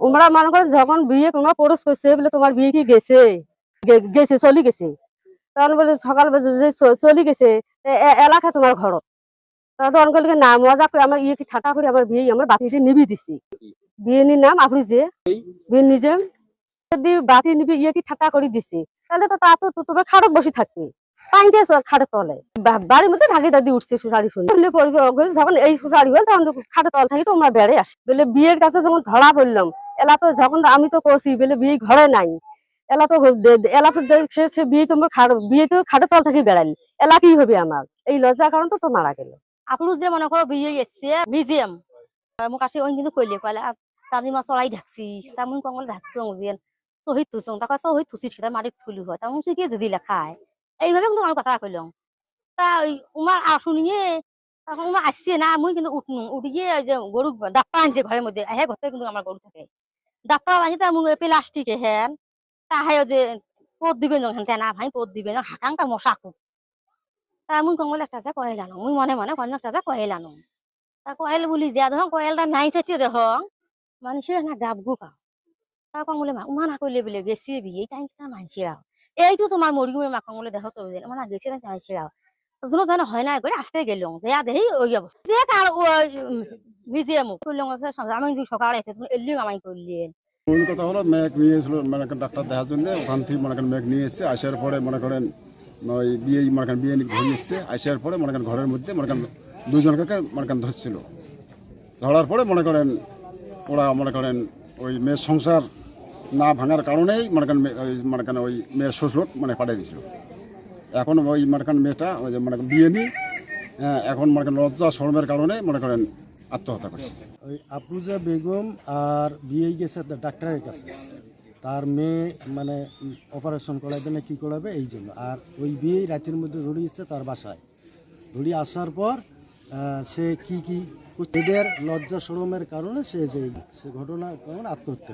তোমরা মনে করেন যখন বিয়ে তোমরা পরশ করছে বলে তোমার বিয়ে কি গেছে? গেছে, চলি গেছে। তখন বলে সকাল যে চলি গেছে। এলাকা তোমার ঘর। তখন না মজা করে আমার ইয়ে কি ঠাটা করে আমার বিয়ে আমার নিবি দিছি। বিয়ে নাম আপনি যে। বিয়ে নিজে যদি বাতি নিবি ইয়ে কি ঠাটা করে দিছি, তাহলে তো তা তো তোমার খাটক বসে থাকবে। খাটের তলে। বাড়ির মধ্যে দাদি উঠছে শুনে। যখন এই সুসারি হল, তখন খাটের তল থাকি তোমরা বেড়ে আস। বলে বিয়ের কাছে যখন ধরা পড়লাম এলা তো যখন আমি তো কষি বলে বিয়ে ঘরে নাই। এলা তো এলা তো সে বিয়ে তোমার খাট বিয়ে তো খাটের তল থেকে বেড়ালি এলা কি হবে আমার? এই লজ্জার কারণ তো তো মারা গেল। আপনি যে মনে করো বিয়ে এসছে, মিউজিয়াম। মোক আসি ওই কিন্তু কইলে কইলে তাদি মাছ চলাই ঢাকছি তামুন কঙ্গল ঢাকছো যেন শহীদ থুচং তাকে শহীদ থুচিস সেটা মারি থুলি হয় তামুন সে কি যদি লেখায়? এইভাবে কিন্তু আমার কথা কইলাম তা ওই উমার শুনিয়ে তখন উমা আসছে না, মুই কিন্তু উঠনু। উঠিয়ে যে গরু দাপ্পা আনছে ঘরের মধ্যে হে ঘরতে কিন্তু আমার গরু থাকে। দাপ্পা আনছে তা মুখ প্লাস্টিকে হেন তা যে পদ দিবেন যখন, তেনা ভাই পদ দিবেন হাকাংটা মশা খুব। তা মুই কঙ্গল একটা যা কহেলানো মুই মনে মনে কন্য একটা যা কহেলানো তা কহেল বলি যা ধর কহেলটা নাই সেটিয়ে দেখ মানুষের না ডাব গু পাও তা কঙ্গলে মা, উমা না কইলে বলে গেছি বিয়ে, তাই তা মানুষেরাও এইটো তোমার মরিগুমের মা কঙ্গলে দেখো তো মানে গেছি তাই মানুষেরাও দুনো জানা হয় না করে আসতে গেলাম যে দেহি ওই অবস্থা যে কার মিউজিয়াম করলাম আমি কিন্তু সকালে এসে এলি আমায় করলেন মূল কথা হলো মেঘ নিয়ে এসেছিল মনে করেন ডাক্তার দেখার জন্য ওখান থেকে মনে করেন মেঘ নিয়ে এসছে আসার পরে মনে করেন ওই বিয়ে মনে করেন বিয়ে ঘুরে এসছে আসার পরে মনে করেন ঘরের মধ্যে মনে করেন দুজনকে মনে করেন ধরছিল ধরার পরে মনে করেন ওরা মনে করেন ওই মেয়ের সংসার না ভাঙার কারণেই মনে করেন মনে করেন ওই মেয়ের শ্বশুর মানে পাঠিয়ে দিয়েছিল এখন ওই মনে করেন মেয়েটা ওই যে মনে করেন বিয়ে নিয়ে হ্যাঁ, এখন মনে করেন লজ্জা শরমের কারণে মনে করেন আত্মহত্যা করছে। ওই আফরুজা বেগম আর বিয়ে গেছে ডাক্তারের কাছে। তার মেয়ে মানে অপারেশন করাবে না কি করাবে এই জন্য। আর ওই বিয়ে রাতের মধ্যে ধরিয়েছে তার বাসায়। ধরি আসার পর সে কি কি এদের লজ্জা সরমের কারণে সে যে সে ঘটনা কারণে আত্মহত্যা